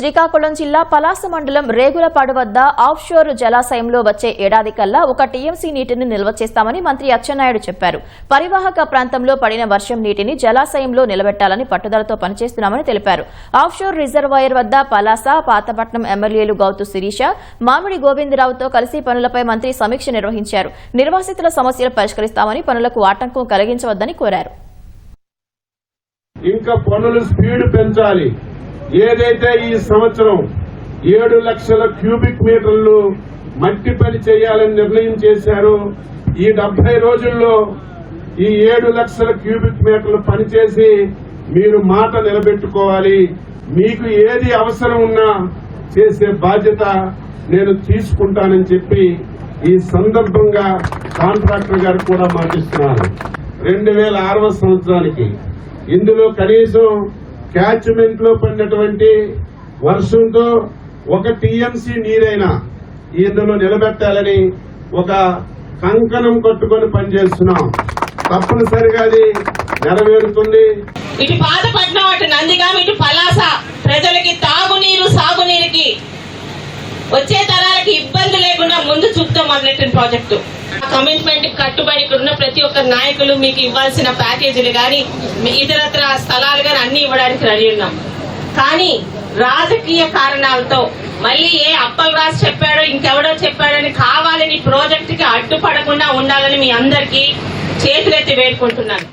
శ్రీకాకుళం జిల్లా పలాస మండలం రేగులపాడు వద్ద ఆఫ్షోర్ జలాశయంలో వచ్చే ఏడాది కల్లా ఒక టీఎంసీ నీటిని నిల్వ చేస్తామని మంత్రి అచ్చెన్నాయుడు చెప్పారు. పరివాహక ప్రాంతంలో పడిన వర్షం నీటిని జలాశయంలో నిలబెట్టాలని పట్టుదలతో పనిచేస్తున్నామని తెలిపారు. ఆఫ్షోర్ రిజర్వాయర్ వద్ద పలాస పాతపట్నం ఎమ్మెల్యేలు గౌతు శిరీష మామిడి గోవిందరావుతో కలిసి పనులపై మంత్రి సమీక్ష నిర్వహించారు. నిర్వాసితుల సమస్యలు పరిష్కరిస్తామని పనులకు ఆటంకం కలిగించవద్దని కోరారు. ఇంకా పనులు స్పీడ్ పెంచాలి. ఏదైతే ఈ సంవత్సరం ఏడు లక్షల క్యూబిక్ మీటర్లు మట్టి పని చేయాలని నిర్ణయం చేశారో ఈ డెబ్బై రోజుల్లో ఈ ఏడు లక్షల క్యూబిక్ మీటర్లు పనిచేసి మీరు మాట నిలబెట్టుకోవాలి. మీకు ఏది అవసరం ఉన్నా చేసే బాధ్యత నేను తీసుకుంటానని చెప్పి ఈ సందర్భంగా కాంట్రాక్టర్ గారు కూడా మాటిస్తున్నారు. రెండు వేల ఆరవ సంవత్సరానికి ఇందులో కనీసం క్యాచ్మెంట్లో పడినటువంటి వర్షంతో ఒక టీఎంసీ నీరైనా ఇందులో నిలబెట్టాలని ఒక కంకణం కట్టుకొని పనిచేస్తున్నాం. తప్పనిసరిగా అది నెరవేరుతుంది. ఇటు పాతపట్నం అటు నందిగాం ఇటు పలాస ప్రజలకి తాగునీరు సాగునీరుకి వచ్చే తరాలకి ఇబ్బంది లేకుండా ముందు చూపుతాం మొదలెట్టిన ప్రాజెక్టు. ఆ కమిట్మెంట్ కట్టుబడి ఇక్కడ ఉన్న ప్రతి ఒక్క నాయకులు మీకు ఇవ్వాల్సిన ప్యాకేజీలు కానీ మీ ఇతరత్ర స్థలాలు కానీ అన్ని ఇవ్వడానికి రెడీ ఉన్నాం. కానీ రాజకీయ కారణాలతో మళ్ళీ ఏ అప్పల్ రాజు చెప్పాడో ఇంకెవడో చెప్పాడని కావాలని ప్రాజెక్ట్కి అడ్డుపడకుండా ఉండాలని మీ అందరికీ చేతులెత్తి వేడుకుంటున్నాను.